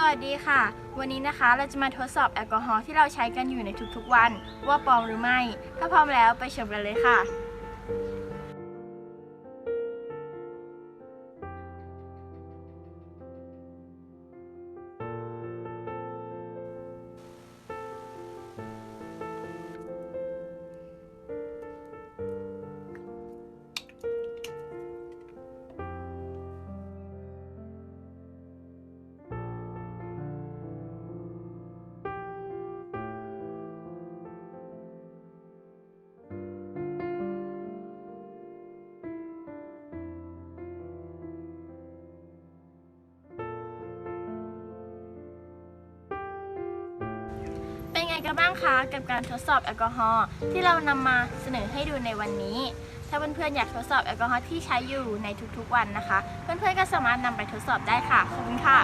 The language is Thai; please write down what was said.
สวัสดีค่ะ วันนี้นะคะเราจะมาทดสอบแอลกอฮอล์ที่เราใช้กันอยู่ในทุกๆวัน ว่าปลอมหรือไม่ ถ้าพร้อมแล้วไปชมกันเลยค่ะ กันบ้างคะกับการทดสอบแอลกอฮอล์ที่เรานำมาเสนอให้ดูในวันนี้ ถ้าเพื่อนๆอยากทดสอบแอลกอฮอล์ที่ใช้อยู่ในทุกๆวันนะคะ เพื่อนๆก็สามารถนำไปทดสอบได้ค่ะ ขอบคุณค่ะ